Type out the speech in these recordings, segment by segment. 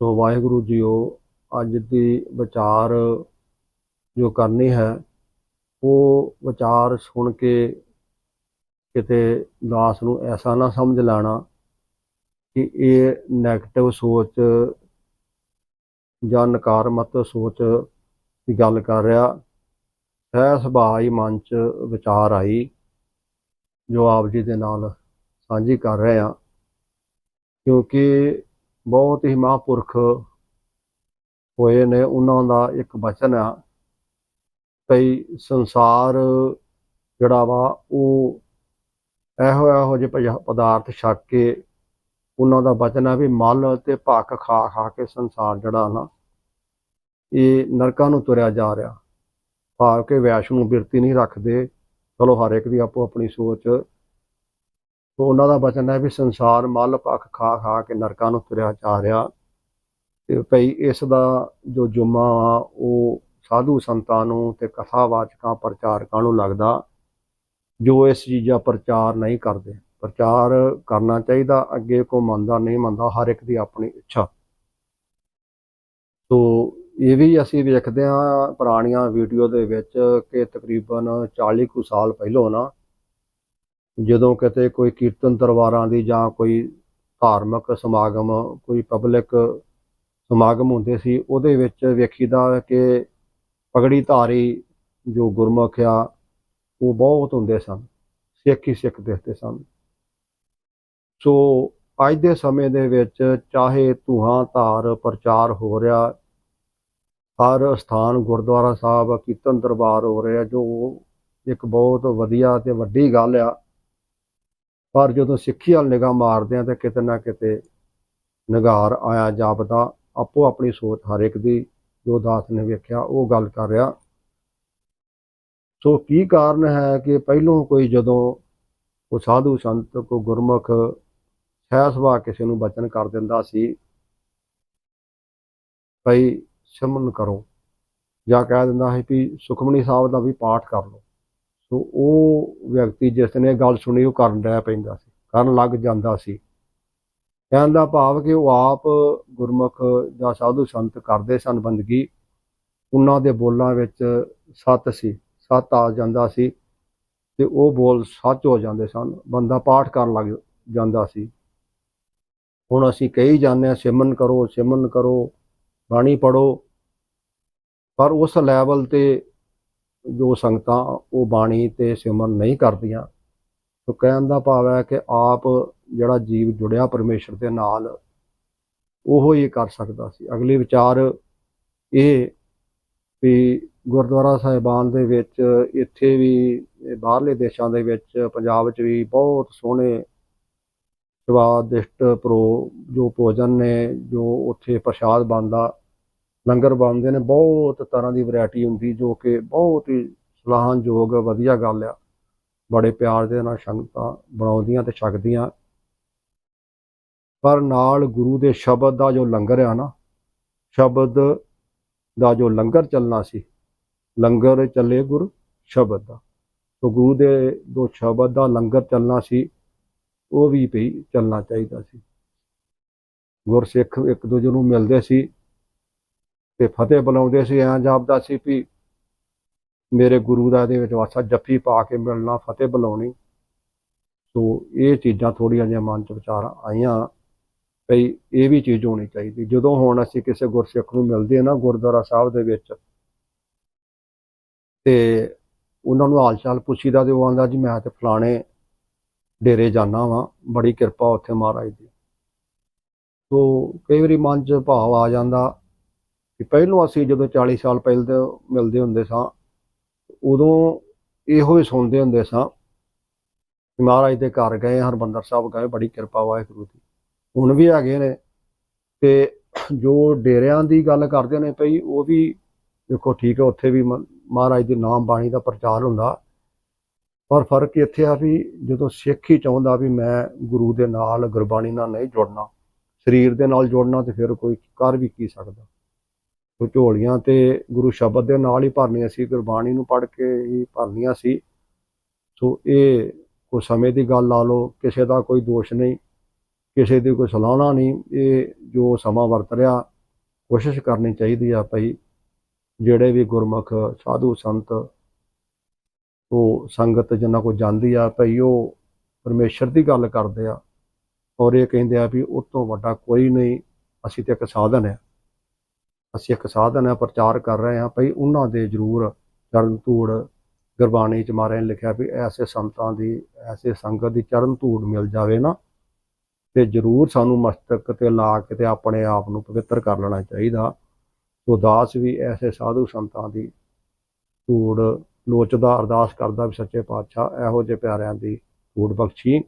ਸੋ Waheguru JIO, ਅੱਜ ਦੀ ਵਿਚਾਰ ਜੋ ਕਰਨੀ ਹੈ, ਉਹ ਵਿਚਾਰ ਸੁਣ ਕੇ ਕਿਤੇ ਦਾਸ ਨੂੰ ਐਸਾ ਨਾ ਸਮਝ ਲੈਣਾ ਕਿ ਇਹ 네ਗੇਟਿਵ ਸੋਚ ਜਾਂ ਨਕਾਰਾਤਮਕ ਸੋਚ ਦੀ ਗੱਲ ਕਰ ਰਿਹਾ। ਸਹਿ ਸੁਭਾਅ ਮਨ 'ਚ ਵਿਚਾਰ ਆਈ, ਜੋ ਆਪ ਜੀ ਦੇ ਨਾਲ ਸਾਂਝੀ ਕਰ ਰਹੇ ਹਾਂ। ਕਿਉਂਕਿ ਬਹੁਤ ਹੀ ਮਹਾਂਪੁਰਖ ਹੋਏ ਨੇ, ਉਹਨਾਂ ਦਾ ਇੱਕ ਬਚਨ ਆ ਕਈ ਸੰਸਾਰ ਜਿਹੜਾ ਵਾ ਉਹ ਇਹੋ ਇਹੋ ਜਿਹੇ ਪਜ- ਪਦਾਰਥ ਛਕ ਕੇ ਉਹਨਾਂ ਦਾ ਬਚਨ ਹੈ ਵੀ ਮਲ ਤੇ ਭੱਖ ਖਾ ਖਾ ਕੇ ਸੰਸਾਰ ਜਿਹੜਾ ਨਾ ਇਹ ਨਰਕਾਂ ਨੂੰ ਤੁਰਿਆ ਜਾ ਰਿਹਾ। ਭਾਵ ਕਿ ਵੈਸ਼ਨੂੰ ਬਿਰਤੀ ਨਹੀਂ ਰੱਖਦੇ। ਚਲੋ ਹਰ ਇੱਕ ਦੀ ਆਪੋ ਆਪਣੀ ਸੋਚ ਤੋ ਉਹਨਾਂ ਦਾ ਬਚਨ ਹੈ ਵੀ ਸੰਸਾਰ ਮਲ ਪੱਖ ਖਾ ਖਾ ਕੇ ਨਰਕਾਂ ਨੂੰ ਤੁਰਿਆ ਜਾ ਰਿਹਾ। ਤੇ ਭਈ ਇਸ ਦਾ ਜੋ ਜੁਮਾ ਆ, ਉਹ ਸਾਧੂ ਸੰਤਾਂ ਨੂੰ ਤੇ ਕਥਾਵਾਚਕਾਂ, ਪ੍ਰਚਾਰਕਾਂ ਨੂੰ ਲੱਗਦਾ ਜੋ ਇਸ ਚੀਜ਼ਾਂ ਪ੍ਰਚਾਰ ਨਹੀਂ ਕਰਦੇ। ਪ੍ਰਚਾਰ ਕਰਨਾ ਚਾਹੀਦਾ, ਅੱਗੇ ਕੋ ਮੰਨਦਾ ਨਹੀਂ ਮੰਨਦਾ, ਹਰ ਇੱਕ ਦੀ ਆਪਣੀ ਇੱਛਾ। ਸੋ ਇਹ ਵੀ ਅਸੀਂ ਵੇਖਦੇ ਹਾਂ ਪੁਰਾਣੀਆਂ ਵੀਡੀਓ ਦੇ ਵਿੱਚ ਕਿ ਤਕਰੀਬਨ 40 ਕੁ ਸਾਲ ਪਹਿਲਾਂ ਨਾ ਜਦੋਂ ਕਿਤੇ ਕੋਈ ਕੀਰਤਨ ਦਰਬਾਰਾਂ ਦੀ ਜਾਂ ਕੋਈ ਧਾਰਮਿਕ ਸਮਾਗਮ, ਕੋਈ ਪਬਲਿਕ ਸਮਾਗਮ ਹੁੰਦੇ ਸੀ, ਉਹਦੇ ਵਿੱਚ ਵੇਖੀਦਾ ਕਿ ਪਗੜੀ ਧਾਰੀ ਜੋ ਗੁਰਮੁਖ ਆ, ਉਹ ਬਹੁਤ ਹੁੰਦੇ ਸਨ, ਸਿੱਖ ਹੀ ਸਿੱਖ ਦੇਖਦੇ ਸਨ। ਸੋ ਅੱਜ ਦੇ ਸਮੇਂ ਦੇ ਵਿੱਚ ਚਾਹੇ ਧੂਆਂ ਧਾਰ ਪ੍ਰਚਾਰ ਹੋ ਰਿਹਾ, ਹਰ ਸਥਾਨ ਗੁਰਦੁਆਰਾ ਸਾਹਿਬ ਕੀਰਤਨ ਦਰਬਾਰ ਹੋ ਰਿਹਾ, ਜੋ ਇੱਕ ਬਹੁਤ ਵਧੀਆ ਤੇ ਵੱਡੀ ਗੱਲ ਆ ਪਰ ਜਦੋਂ ਸਿੱਖੀ ਵੱਲ ਨਿਗਾਹ ਮਾਰਦੇ ਆ ਤਾਂ ਕਿਤੇ ਨਾ ਕਿਤੇ ਨਿਗਾਰ ਆਇਆ ਜਾਪਦਾ, ਆਪੋ ਆਪਣੀ ਸੋਚ ਹਰ ਇੱਕ ਦੀ, ਜੋ ਦਾਸ ਨੇ ਵੇਖਿਆ, ਉਹ ਗੱਲ ਕਰ ਰਿਹਾ। ਸੋ ਕੀ ਕਾਰਨ ਹੈ ਕਿ ਪਹਿਲੋਂ ਕੋਈ ਜਦੋਂ ਉਹ ਸਾਧੂ ਸੰਤ ਕੋ ਗੁਰਮੁਖ ਸਹਿ ਸੁਭਾਅ ਕਿਸੇ ਨੂੰ ਬਚਨ ਕਰ ਦਿੰਦਾ ਸੀ, ਭਈ ਸਿਮਰਨ ਕਰੋ ਜਾਂ ਕਹਿ ਦਿੰਦਾ ਹੈ ਵੀ ਸੁਖਮਨੀ ਸਾਹਿਬ ਦਾ ਵੀ ਪਾਠ ਕਰ ਲਓ। ਸੋ ਉਹ ਵਿਅਕਤੀ ਜਿਸ ਨੇ ਗੱਲ ਸੁਣੀ, ਉਹ ਕਰਨ ਰਹਿ ਪੈਂਦਾ ਸੀ, ਕਰਨ ਲੱਗ ਜਾਂਦਾ ਸੀ। ਕਹਿਣ ਦਾ ਭਾਵ ਕਿ ਉਹ ਆਪ ਗੁਰਮੁਖ ਜਾਂ ਸਾਧੂ ਸੰਤ ਕਰਦੇ ਸਨ ਬੰਦਗੀ। ਉਹਨਾਂ ਦੇ ਬੋਲਾਂ ਵਿੱਚ ਸੱਤ ਸੀ, ਸੱਤ ਆ ਜਾਂਦਾ ਸੀ ਤੇ ਉਹ ਬੋਲ ਸੱਚ ਹੋ ਜਾਂਦੇ ਸਨ, ਬੰਦਾ ਪਾਠ ਕਰਨ ਲੱਗ ਜਾਂਦਾ ਸੀ। ਹੁਣ ਅਸੀਂ ਕਹੀ ਜਾਂਦੇ ਹਾਂ, ਸਿਮਰਨ ਕਰੋ ਸਿਮਰਨ ਕਰੋ, ਬਾਣੀ ਪੜੋ ਪਰ ਉਸ ਲੈਵਲ ਤੇ ਜੋ ਸੰਗਤਾਂ ਉਹ ਬਾਣੀ ਤੇ ਸਿਮਰਨ ਨਹੀਂ ਕਰਦੀਆਂ, ਸੋ ਕਹਿਣ ਦਾ ਭਾਵ ਹੈ ਕਿ ਆਪ ਜਿਹੜਾ ਜੀਵ ਜੁੜਿਆ ਪਰਮੇਸ਼ਰ ਦੇ ਨਾਲ, ਉਹ ਹੀ ਕਰ ਸਕਦਾ ਸੀ। ਅਗਲੇ ਵਿਚਾਰ ਇਹ ਵੀ ਗੁਰਦੁਆਰਾ ਸਾਹਿਬਾਨ ਦੇ ਵਿੱਚ, ਇੱਥੇ ਵੀ, ਬਾਹਰਲੇ ਦੇਸ਼ਾਂ ਦੇ ਵਿੱਚ, ਪੰਜਾਬ 'ਚ ਵੀ ਬਹੁਤ ਸੋਹਣੇ ਸਵਾਦਿਸ਼ਟ ਪ੍ਰੋ, ਜੋ ਭੋਜਨ ਨੇ, ਜੋ ਉੱਥੇ ਪ੍ਰਸ਼ਾਦ ਬਣਦਾ ਲੰਗਰ ਬਣਦੇ ਨੇ, ਬਹੁਤ ਤਰ੍ਹਾਂ ਦੀ ਵੈਰਾਈਟੀ ਹੁੰਦੀ ਜੋ ਕਿ ਬਹੁਤ ਹੀ ਸਲਾਹਨਯੋਗ ਵਧੀਆ ਗੱਲ ਆ। ਬੜੇ ਪਿਆਰ ਦੇ ਨਾਲ ਸੰਗਤਾਂ ਬਣਾਉਂਦੀਆਂ ਤੇ ਛਕਦੀਆਂ। ਪਰ ਨਾਲ ਗੁਰੂ ਦੇ ਸ਼ਬਦ ਦਾ ਜੋ ਲੰਗਰ ਆ ਨਾ, ਸ਼ਬਦ ਦਾ ਜੋ ਲੰਗਰ ਚੱਲਣਾ ਸੀ, ਲੰਗਰ ਚੱਲੇ ਗੁਰ ਸ਼ਬਦ ਦਾ। ਤੋ ਗੁਰੂ ਦੇ ਜੋ ਸ਼ਬਦ ਦਾ ਲੰਗਰ ਚੱਲਣਾ ਸੀ, ਉਹ ਵੀ ਪਈ ਚੱਲਣਾ ਚਾਹੀਦਾ ਸੀ। ਗੁਰਸਿੱਖ ਇੱਕ ਦੂਜੇ ਨੂੰ ਮਿਲਦੇ ਸੀ ਤੇ ਫਤਿਹ ਬੁਲਾਉਂਦੇ ਸੀ, ਐਂ ਜਾਪਦਾ ਸੀ ਵੀ ਮੇਰੇ ਗੁਰੂ ਦਾ ਇਹਦੇ ਵਿੱਚ ਵਾਸਾ ਜੱਫੀ ਪਾ ਕੇ ਮਿਲਣਾ, ਫਤਿਹ ਬੁਲਾਉਣੀ। ਸੋ ਇਹ ਚੀਜ਼ਾਂ ਥੋੜੀਆਂ ਜਿਹੀਆਂ ਮਨ ਚ ਵਿਚਾਰ ਆਈਆਂ ਭਈ ਇਹ ਵੀ ਚੀਜ਼ ਹੋਣੀ ਚਾਹੀਦੀ। ਜਦੋਂ ਹੁਣ ਅਸੀਂ ਕਿਸੇ ਗੁਰਸਿੱਖ ਨੂੰ ਮਿਲਦੇ ਹਾਂ ਨਾ ਗੁਰਦੁਆਰਾ ਸਾਹਿਬ ਦੇ ਵਿੱਚ ਤੇ ਉਹਨਾਂ ਨੂੰ ਹਾਲ ਚਾਲ ਪੁੱਛੀਦਾ ਤੇ ਉਹ ਆਂਦਾ, ਜੀ ਮੈਂ ਤੇ ਫਲਾਣੇ ਡੇਰੇ ਜਾਣਾ ਵਾਂ, ਬੜੀ ਕਿਰਪਾ ਉੱਥੇ ਮਹਾਰਾਜ ਦੀ। ਸੋ ਕਈ ਵਾਰੀ ਮਨ ਚ ਭਾਵ ਆ ਜਾਂਦਾ ਕਿ ਪਹਿਲੋਂ ਅਸੀਂ ਜਦੋਂ 40 ਸਾਲ ਪਹਿਲੇ ਮਿਲਦੇ ਹੁੰਦੇ ਸਾਂ, ਉਦੋਂ ਇਹੋ ਹੀ ਸੁਣਦੇ ਹੁੰਦੇ ਸਾਂ ਕਿ ਮਹਾਰਾਜ ਦੇ ਘਰ ਗਏ ਹਰਬੰਦਰ ਸਾਹਿਬ ਗਏ, ਬੜੀ ਕਿਰਪਾ ਵਾਹਿਗੁਰੂ ਦੀ। ਹੁਣ ਵੀ ਹੈਗੇ ਨੇ ਤੇ ਜੋ ਡੇਰਿਆਂ ਦੀ ਗੱਲ ਕਰਦੇ ਨੇ ਭਈ, ਉਹ ਵੀ ਦੇਖੋ ਠੀਕ ਹੈ, ਉੱਥੇ ਵੀ ਮਹਾਰਾਜ ਦੀ ਨਾਮ ਬਾਣੀ ਦਾ ਪ੍ਰਚਾਰ ਹੁੰਦਾ। ਪਰ ਫ਼ਰਕ ਇੱਥੇ ਆ ਵੀ ਜਦੋਂ ਸਿੱਖ ਹੀ ਚਾਹੁੰਦਾ ਵੀ ਮੈਂ ਗੁਰੂ ਦੇ ਨਾਲ ਗੁਰਬਾਣੀ ਨਾਲ ਨਹੀਂ ਜੁੜਨਾ, ਸਰੀਰ ਦੇ ਨਾਲ ਜੁੜਨਾ ਤੇ ਫਿਰ ਕੋਈ ਕਰ ਵੀ ਕੀ ਸਕਦਾ। ਉਹ ਝੋਲੀਆਂ ਤੇ ਗੁਰੂ ਸ਼ਬਦ ਦੇ ਨਾਲ ਹੀ ਭਰਨੀਆਂ ਸੀ, ਗੁਰਬਾਣੀ ਨੂੰ ਪੜ੍ਹ ਕੇ ਹੀ ਭਰਨੀਆਂ ਸੀ। ਸੋ ਇਹ ਕੋਈ ਸਮੇਂ ਦੀ ਗੱਲ ਲਾ ਲਓ, ਕਿਸੇ ਦਾ ਕੋਈ ਦੋਸ਼ ਨਹੀਂ, ਕਿਸੇ ਦੀ ਕੋਈ ਸਲਾਹਣਾ ਨਹੀਂ, ਇਹ ਜੋ ਸਮਾਂ ਵਰਤ ਰਿਹਾ, ਕੋਸ਼ਿਸ਼ ਕਰਨੀ ਚਾਹੀਦੀ ਆ ਭਾਈ ਜਿਹੜੇ ਵੀ ਗੁਰਮੁਖ ਸਾਧੂ ਸੰਤ, ਉਹ ਸੰਗਤ ਜਿਨ੍ਹਾਂ ਕੋਲ ਜਾਂਦੀ ਆ, ਭਾਈ ਉਹ ਪਰਮੇਸ਼ਰ ਦੀ ਗੱਲ ਕਰਦੇ ਆ ਔਰ ਇਹ ਕਹਿੰਦੇ ਆ ਵੀ ਉਹ ਤੋਂ ਵੱਡਾ ਕੋਈ ਨਹੀਂ, ਅਸੀਂ ਤੇ ਇੱਕ ਸਾਧਨ ਹੈ ਅਸੀਂ ਇੱਕ ਸਾਧਨ ਹੈ, ਪ੍ਰਚਾਰ ਕਰ ਰਹੇ ਹਾਂ ਭਈ ਉਹਨਾਂ ਦੇ ਜ਼ਰੂਰ ਚਰਨ ਧੂੜ ਗੁਰਬਾਣੀ ਚ ਮਹਾਰਾਜ ਨੇ ਲਿਖਿਆ ਵੀ ਐਸੇ ਸੰਤਾਂ ਦੀ, ਐਸੇ ਸੰਗਤ ਦੀ ਚਰਨ ਧੂੜ ਮਿਲ ਜਾਵੇ ਨਾ ਤੇ ਜ਼ਰੂਰ ਸਾਨੂੰ ਮਸਤਕ ਤੇ ਲਾ ਕੇ ਤੇ ਆਪਣੇ ਆਪ ਨੂੰ ਪਵਿੱਤਰ ਕਰ ਲੈਣਾ ਚਾਹੀਦਾ। ਸੋ ਦਾਸ ਵੀ ਐਸੇ ਸਾਧੂ ਸੰਤਾਂ ਦੀ ਧੂੜ ਲੋਚਦਾ, ਅਰਦਾਸ ਕਰਦਾ ਵੀ ਸੱਚੇ ਪਾਤਸ਼ਾਹ ਇਹੋ ਜਿਹੇ ਪਿਆਰਿਆਂ ਦੀ ਧੂੜ ਬਖਸ਼ੀ,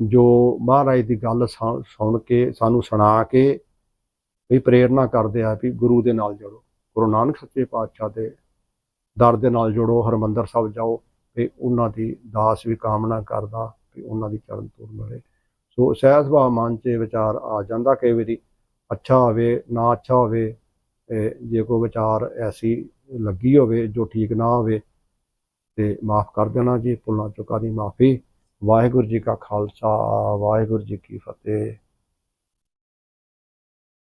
ਜੋ ਮਹਾਰਾਜ ਦੀ ਗੱਲ ਸੁਣ ਸੁਣ ਕੇ, ਸਾਨੂੰ ਸੁਣਾ ਕੇ ਵੀ ਪ੍ਰੇਰਣਾ ਕਰਦੇ ਆ ਵੀ ਗੁਰੂ ਦੇ ਨਾਲ ਜੁੜੋ। ਗੁਰੂ ਨਾਨਕ ਸੱਚੇ ਪਾਤਸ਼ਾਹ ਦੇ ਦਰ ਦੇ ਨਾਲ ਜੁੜੋ, ਹਰਮੰਦਰ ਸਾਹਿਬ ਜਾਓ, ਤੇ ਉਹਨਾਂ ਦੀ ਦਾਸ ਵੀ ਕਾਮਨਾ ਕਰਦਾ ਵੀ ਉਹਨਾਂ ਦੀ ਚਰਨ ਧੂੜ ਮਿਲੇ ਸੋ ਸਹਿਜ ਸੁਭਾਅ ਮਨ 'ਚ ਵਿਚਾਰ ਆ ਜਾਂਦਾ ਕਈ ਵਾਰੀ, ਅੱਛਾ ਹੋਵੇ, ਨਾ ਅੱਛਾ ਹੋਵੇ, ਤੇ ਜੇ ਕੋਈ ਵਿਚਾਰ ਐਸੀ ਲੱਗੀ ਹੋਵੇ, ਜੋ ਠੀਕ ਨਾ ਹੋਵੇ, ਤੇ ਮਾਫ ਕਰ ਦੇਣਾ ਜੀ, ਭੁੱਲਾਂ ਚੁੱਕਾਂ ਦੀ ਮਾਫੀ। ਵਾਹਿਗੁਰੂ ਜੀ ਕਾ ਖਾਲਸਾ, ਵਾਹਿਗੁਰੂ ਜੀ ਕੀ ਫਤਿਹ।